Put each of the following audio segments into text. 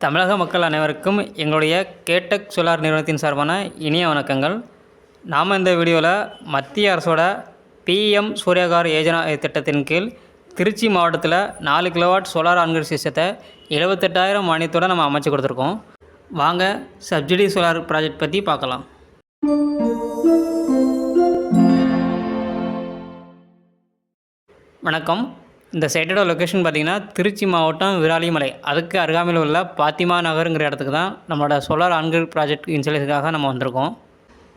தமிழக மக்கள் அனைவருக்கும் எங்களுடைய கேட்டக் சோலார் நிறுவனத்தின் சார்பான இனிய வணக்கங்கள். நாம் இந்த வீடியோவில் மத்திய அரசோட பிஎம் சூரியகார் யோஜனா திட்டத்தின் கீழ் திருச்சி மாவட்டத்தில் நாலு கிலோவாட் சோலார் ஆன்கிரி சிஸ்டத்தை எழுபத்தெட்டாயிரம் மானியத்தோடு நம்ம அமைச்சு கொடுத்துருக்கோம். வாங்க சப்சிடி சோலார் ப்ராஜெக்ட் பற்றி பார்க்கலாம். வணக்கம். இந்த சைட்டோட லொக்கேஷன் பார்த்திங்கன்னா திருச்சி மாவட்டம் விராலிமலை. அதுக்கு அருகாமையில் உள்ள பாத்திமா நகருங்கிற இடத்துக்கு தான் நம்மளோட சோலார் ஆன்கிரிட் ப்ராஜெக்ட் இன்ஸ்டலேஷனுக்காக நம்ம வந்திருக்கோம்.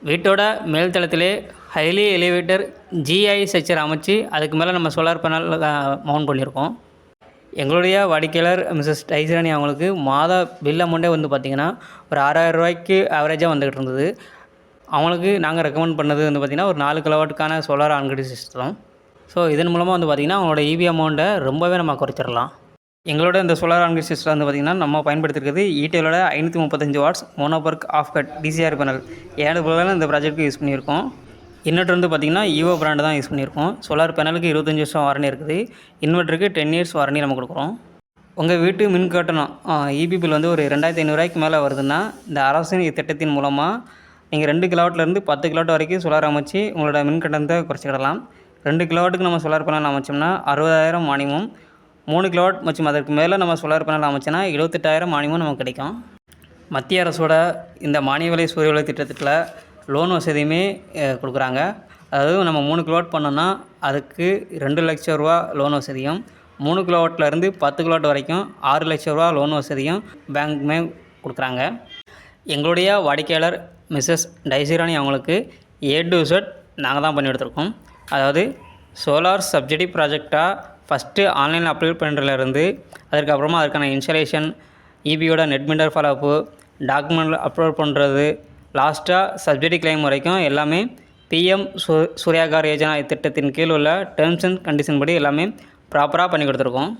வீட்டோட மேல்தளத்திலே ஹைலி எலிவேட்டர் ஜிஐ ஸ்ட்ரக்சர் அமைச்சு அதுக்கு மேலே நம்ம சோலார் பேனல் மவுண்ட் பண்ணியிருக்கோம். எங்களுடைய வாடிக்கையாளர் மிஸ்ஸஸ் டைசராணி அவங்களுக்கு மாத பில் அமௌண்ட்டே வந்து பார்த்திங்கன்னா ஒரு ஆறாயிரம் ரூபாய்க்கு ஆவரேஜாக வந்துக்கிட்டு இருந்தது. அவங்களுக்கு நாங்கள் ரெக்கமெண்ட் பண்ணது வந்து பார்த்திங்கன்னா ஒரு நாலு கிலோவாட்டுக்கான solar on grid system so இதன் மூலமாக வந்து பார்த்திங்கன்னா அவங்களோட இபி அமௌண்ட்டை ரொம்பவே நம்ம குறைச்சிடலாம். எங்களோட இந்த சோலார் ஆன்கிரி சிஸ்டம் வந்து பார்த்திங்கன்னா நம்ம பயன்படுத்திருக்கிறது ஈட்டேலோட ஐநூற்றி முப்பத்தஞ்சு watts monoperc half cut DCR panel ஏழு பொருளாக இந்த ப்ராஜெக்ட்டுக்கு யூஸ் பண்ணியிருக்கோம். இன்வெர்ட்டர் வந்து பார்த்திங்கன்னா ஈவோ பிராண்டு தான் யூஸ் பண்ணியிருக்கோம். சோலார் பேனலுக்கு இருபத்தஞ்சி வருஷம் வாரண்டி இருக்குது. இன்வெர்ட்டருக்கு டென் இயர்ஸ் வாரண்டி நம்ம கொடுக்குறோம். உங்கள் வீட்டு மின் கட்டணம். இபி பில் வந்து ஒரு ரெண்டாயிரத்தி ஐநூறுரூவாய்க்கு மேலே வருதுன்னா இந்த அரசின் திட்டத்தின் மூலமாக நீங்கள் ரெண்டு கிலோவாட்லேருந்து பத்து கிலோவாட் வரைக்கும் சோலார் அமைச்சு உங்களோட மின் கட்டணத்தை குறைச்சிக்கிடலாம். ரெண்டு கிலோவாட்டுக்கு நம்ம சோலார் பேனல் அமைச்சோம்னா அறுபதாயிரம் மானியமும் மூணு கிலோவாட் மற்றும் அதற்கு மேலே நம்ம சோலார் பேனல் அமைச்சோன்னா எழுபத்தெட்டாயிரம் மானியமும் நமக்கு கிடைக்கும். மத்திய அரசோட இந்த மானிய விலை சூரிய விலை திட்டத்தில் லோன் வசதியுமே கொடுக்குறாங்க. அதாவது நம்ம மூணு கிலோவாட் பண்ணோன்னா அதுக்கு ரெண்டு லட்ச ரூபா லோன் வசதியும் மூணு கிலோவாட்லேருந்து பத்து கிலோவாட் வரைக்கும் ஆறு லட்ச ரூபா லோன் வசதியும் பேங்க்குமே கொடுக்குறாங்க. எங்களுடைய வாடிக்கையாளர் மிஸ்ஸஸ் டைசிராணி அவங்களுக்கு ஏ டு செட் நாங்கள் தான் பண்ணி கொடுத்துருக்கோம் அதாவது சோலார் சப்சிடி ப்ராஜெக்டாக ஃபஸ்ட்டு ஆன்லைனில் அப்ளை பண்ணுறதுலேருந்து அதுக்கப்புறமா அதுக்கான installation இபியோட net meter follow up document upload பண்ணுறது லாஸ்ட்டாக சப்சிடி கிளைம் வரைக்கும் எல்லாமே பிஎம் சு சூர்யாகார் யோஜனா திட்டத்தின் கீழ் உள்ள டேர்ம்ஸ் அண்ட் கண்டிஷன் படி எல்லாமே ப்ராப்பராக பண்ணி கொடுத்துருக்கோம்.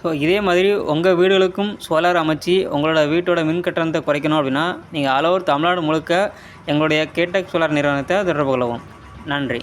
ஸோ இதே மாதிரி உங்கள் வீடுகளுக்கும் சோலார் அமைச்சு உங்களோட வீட்டோட மின் கட்டணத்தை குறைக்கணும் அப்படின்னா நீங்கள் ஆல் ஓவர் தமிழ்நாடு முழுக்க எங்களுடைய கேட்டக் சோலார் நிறுவனத்தை தொடர்பு கொள்ளவும். நன்றி.